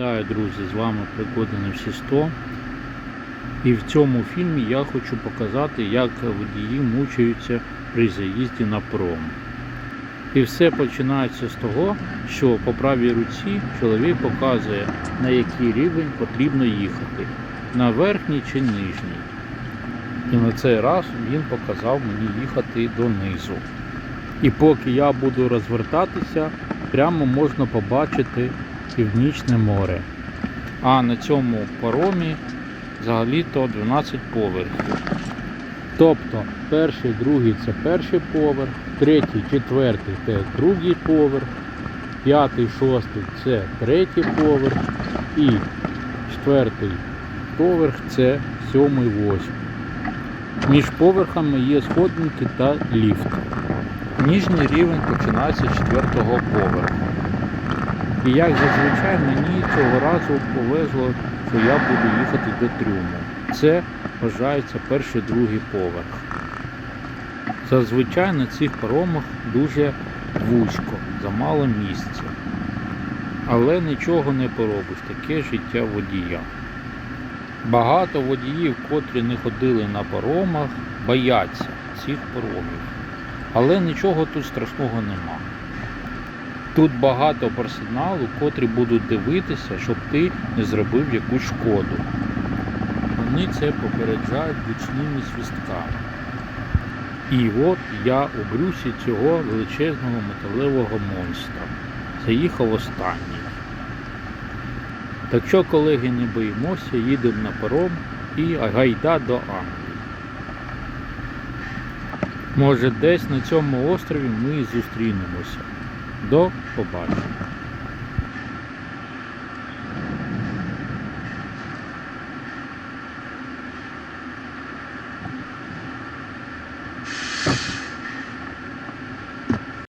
друзі, з вами пригоди на всі 100. І в цьому фільмі я хочу показати, як водії мучаються при заїзді на пром. І все починається з того, що по правій руці чоловік показує, на який рівень потрібно їхати, на верхній чи нижній. І на цей раз він показав мені їхати донизу. І поки я буду розвертатися, прямо можна побачити Північне море. А на цьому паромі взагалі-то 12 поверхів. Тобто перший, другий це перший поверх, третій, четвертий це другий поверх, п'ятий, шостий це третій поверх і четвертий поверх це сьомий, восьмий. Між поверхами є сходинки та ліфт. Ніжній рівень починається з четвертого поверху. І як зазвичай мені цього разу повезло, що я буду їхати до трюму. Це вважається перший другий поверх. Зазвичай на цих паромах дуже вузько, замало місця. Але нічого не поробиш, таке життя водія. Багато водіїв, котрі не ходили на паромах, бояться цих паромів. Але нічого тут страшного нема. Тут багато персоналу, котрі будуть дивитися, щоб ти не зробив якусь шкоду. Вони це попереджають гучними свистками. І от я у брюсі цього величезного металевого монстра. Заїхав останній. Так що, колеги, не боїмося, їдемо на паром і гайда до Англії. Може, десь на цьому острові ми і зустрінемося. До побачення.